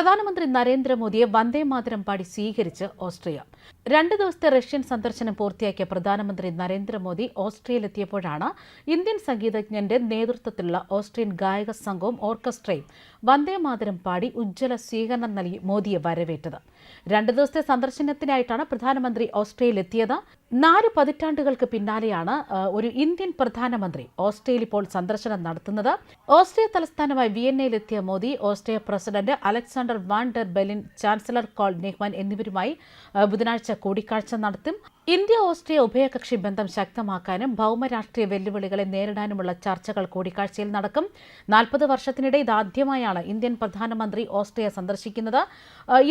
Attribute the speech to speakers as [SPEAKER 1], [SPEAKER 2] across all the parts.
[SPEAKER 1] പ്രധാനമന്ത്രി നരേന്ദ്രമോദിയെ വന്ദേ മാതരം പാടി സ്വീകരിച്ച് ഓസ്ട്രിയ. രണ്ട് ദിവസത്തെ റഷ്യൻ സന്ദർശനം പൂർത്തിയാക്കിയ പ്രധാനമന്ത്രി നരേന്ദ്രമോദി ഓസ്ട്രിയയിലെത്തിയപ്പോഴാണ് ഇന്ത്യൻ സംഗീതജ്ഞന്റെ നേതൃത്വത്തിലുള്ള ഓസ്ട്രിയൻ ഗായക സംഘവും ഓർക്കസ്ട്രയും വന്ദേ മാതരം പാടി ഉജ്ജ്വല സ്വീകരണം നൽകി മോദിയെ വരവേറ്റത്. രണ്ട് ദിവസത്തെ സന്ദർശനത്തിനായിട്ടാണ് പ്രധാനമന്ത്രി ഓസ്ട്രിയയിലെത്തിയത്. നാല് പതിറ്റാണ്ടുകൾക്ക് പിന്നാലെയാണ് ഒരു ഇന്ത്യൻ പ്രധാനമന്ത്രി ഓസ്ട്രേലിയ ഇപ്പോൾ സന്ദർശനം നടത്തുന്നത്. ഓസ്ട്രിയ തലസ്ഥാനമായി വിയന്നയിലെത്തിയ Modi Austria president Alexander Van der Bellen chancellor Karl Nehammer എന്നിവരുമായി ബുധനാഴ്ച കൂടിക്കാഴ്ച നടത്തും. ഇന്ത്യ ഓസ്ട്രിയ ഉഭയകക്ഷി ബന്ധം ശക്തമാക്കാനും ഭൗമരാഷ്ട്രീയ വെല്ലുവിളികളെ നേരിടാനുമുള്ള ചർച്ചകൾ കൂടിക്കാഴ്ചയിൽ നടക്കും. നാൽപ്പത് വർഷത്തിനിടെ ഇതാദ്യമായാണ് ഇന്ത്യൻ പ്രധാനമന്ത്രി ഓസ്ട്രിയ സന്ദർശിക്കുന്നത്.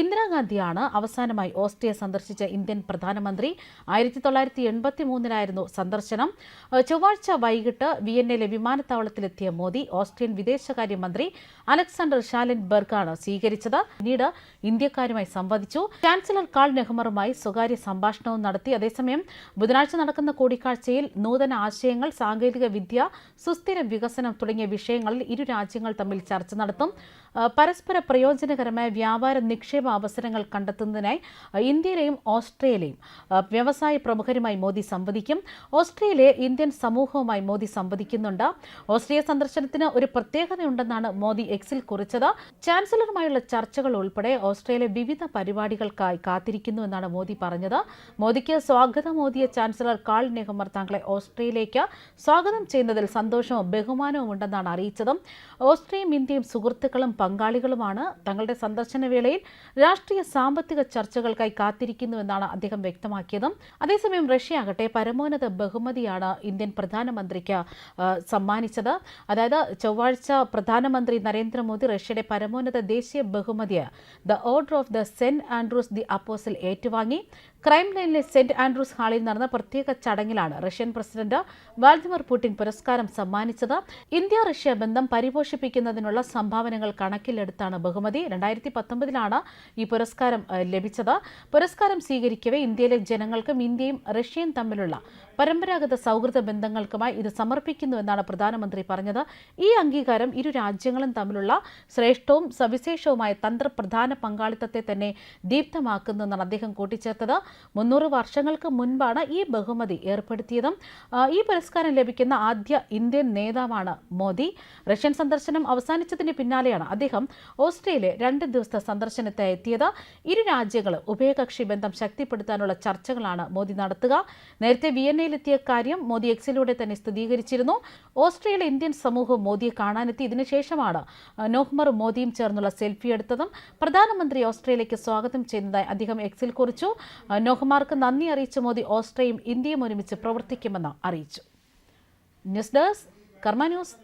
[SPEAKER 1] ഇന്ദിരാഗാന്ധിയാണ് അവസാനമായി ഓസ്ട്രിയ സന്ദർശിച്ച ഇന്ത്യൻ പ്രധാനമന്ത്രി. ആയിരത്തി തൊള്ളായിരത്തി എൺപത്തി മൂന്നിലായിരുന്നു സന്ദർശനം ചൊവ്വാഴ്ച വൈകിട്ട് വിയന്നയിലെ വിമാനത്താവളത്തിലെത്തിയ മോദി ഓസ്ട്രിയൻ വിദേശകാര്യമന്ത്രി അലക്സാണ്ടർ ഷാലിൻ ബർഗാണ് സ്വീകരിച്ചത്. പിന്നീട് ഇന്ത്യക്കാരുമായി സംവദിച്ചു. ചാൻസലർ കാൾ നെഹ്മറുമായി സ്വകാര്യ സംഭാഷണവും നടത്തി. അതേസമയം ബുധനാഴ്ച നടക്കുന്ന കൂടിക്കാഴ്ചയിൽ നൂതന ആശയങ്ങൾ സാങ്കേതിക വിദ്യ സുസ്ഥിര വികസനം തുടങ്ങിയ വിഷയങ്ങളിൽ ഇരു രാജ്യങ്ങൾ തമ്മിൽ ചർച്ച നടത്തും. പരസ്പര പ്രയോജനകരമായ വ്യാപാര നിക്ഷേപ അവസരങ്ങൾ കണ്ടെത്തുന്നതിനായി ഇന്ത്യയിലെയും ഓസ്ട്രേലിയയും വ്യവസായ പ്രമുഖരുമായി മോദി സംവദിക്കും. ഓസ്ട്രേലിയയിലെ ഇന്ത്യൻ സമൂഹവുമായി മോദി സംവദിക്കുന്നുണ്ട്. ഓസ്ട്രേലിയ സന്ദർശനത്തിന് ഒരു പ്രത്യേകതയുണ്ടെന്നാണ് മോദി എക്സിൽ കുറിച്ചത്. ചാൻസലറുമായുള്ള ചർച്ചകൾ ഉൾപ്പെടെ ഓസ്ട്രേലിയ വിവിധ പരിപാടികൾക്കായി കാത്തിരിക്കുന്നുവെന്നാണ് മോദി പറഞ്ഞത്. മോദിക്ക് സ്വാഗതം മോദിയെ ചാൻസലർ കാൾ നെഹ്മർ താങ്കളെ ഓസ്ട്രിയയിലേക്ക് സ്വാഗതം ചെയ്യുന്നതിൽ സന്തോഷവും ബഹുമാനവും ഉണ്ടെന്നാണ് അറിയിച്ചതും. ഓസ്ട്രിയയും ഇന്ത്യയും സുഹൃത്തുക്കളും പങ്കാളികളുമാണ് തങ്ങളുടെ സന്ദർശന വേളയിൽ രാഷ്ട്രീയ സാമ്പത്തിക ചർച്ചകൾക്കായി കാത്തിരിക്കുന്നുവെന്നാണ് അദ്ദേഹം വ്യക്തമാക്കിയതും. അതേസമയം റഷ്യ ആകട്ടെ പരമോന്നത ബഹുമതിയാണ് ഇന്ത്യൻ പ്രധാനമന്ത്രിക്ക് സമ്മാനിച്ചത്. അതായത് ചൊവ്വാഴ്ച പ്രധാനമന്ത്രി നരേന്ദ്രമോദി റഷ്യയുടെ പരമോന്നത ദേശീയ ബഹുമതിയായ the order of the Saint Andrews the apostle ഏറ്റുവാങ്ങി. ക്രൈം ലൈനിലെ സെന്റ് ആൻഡ്രൂസ് ഹാളിൽ നടന്ന പ്രത്യേക ചടങ്ങിലാണ് റഷ്യൻ പ്രസിഡന്റ് വ്ളാദിമിർ പുടിൻ പുരസ്കാരം സമ്മാനിച്ചത്. ഇന്ത്യ റഷ്യ ബന്ധം പരിപോഷിപ്പിക്കുന്നതിനുള്ള സംഭാവനകൾ കണക്കിലെടുത്താണ് ബഹുമതി. രണ്ടായിരത്തി പത്തൊമ്പതിലാണ് ഈ പുരസ്കാരം ലഭിച്ചത്. പുരസ്കാരം സ്വീകരിക്കവേ ഇന്ത്യയിലെ ജനങ്ങൾക്കും ഇന്ത്യയും റഷ്യയും തമ്മിലുള്ള പരമ്പരാഗത സൗഹൃദ ബന്ധങ്ങൾക്കുമായി ഇത് സമർപ്പിക്കുന്നുവെന്നാണ് പ്രധാനമന്ത്രി പറഞ്ഞത്. ഈ അംഗീകാരം ഇരു രാജ്യങ്ങളും തമ്മിലുള്ള ശ്രേഷ്ഠവും സവിശേഷവുമായ തന്ത്രപ്രധാന പങ്കാളിത്തത്തെ തന്നെ ദീപ്തമാക്കുന്നുവെന്നാണ് അദ്ദേഹം കൂട്ടിച്ചേർത്തത്. മുന്നൂറ് വർഷങ്ങൾക്ക് മുൻപാണ് ഈ ബഹുമതി ഏർപ്പെടുത്തിയതും. ഈ പുരസ്കാരം ലഭിക്കുന്ന ആദ്യ ഇന്ത്യൻ നേതാവാണ് മോദി. റഷ്യൻ സന്ദർശനം അവസാനിച്ചതിന് പിന്നാലെയാണ് അദ്ദേഹം ഓസ്ട്രേലിയ രണ്ട് ദിവസത്തെ സന്ദർശനത്തെ എത്തിയത്. ഇരു രാജ്യങ്ങളും ഉഭയകക്ഷി ബന്ധം ശക്തിപ്പെടുത്താനുള്ള ചർച്ചകളാണ് മോദി നടത്തുക. നേരത്തെ വിയന്നയിലെത്തിയ കാര്യം മോദി എക്സിലൂടെ തന്നെ സ്ഥിരീകരിച്ചിരുന്നു. ഓസ്ട്രേലിയ ഇന്ത്യൻ സമൂഹം മോദിയെ കാണാനെത്തി. ഇതിനുശേഷമാണ് നോഹ്മർ മോദിയും ചേർന്നുള്ള സെൽഫി എടുത്തതും. പ്രധാനമന്ത്രി ഓസ്ട്രേലിയയ്ക്ക് സ്വാഗതം ചെയ്യുന്നതായി അദ്ദേഹം എക്സിൽ കുറിച്ചു. നോഹ്മാർക്ക് നന്ദി അറിയിച്ച മോദി ഓസ്ട്രേലിയയും ഇന്ത്യയും ഒരുമിച്ച് പ്രവർത്തിക്കുമെന്ന് അറിയിച്ചു. News desk Karma news.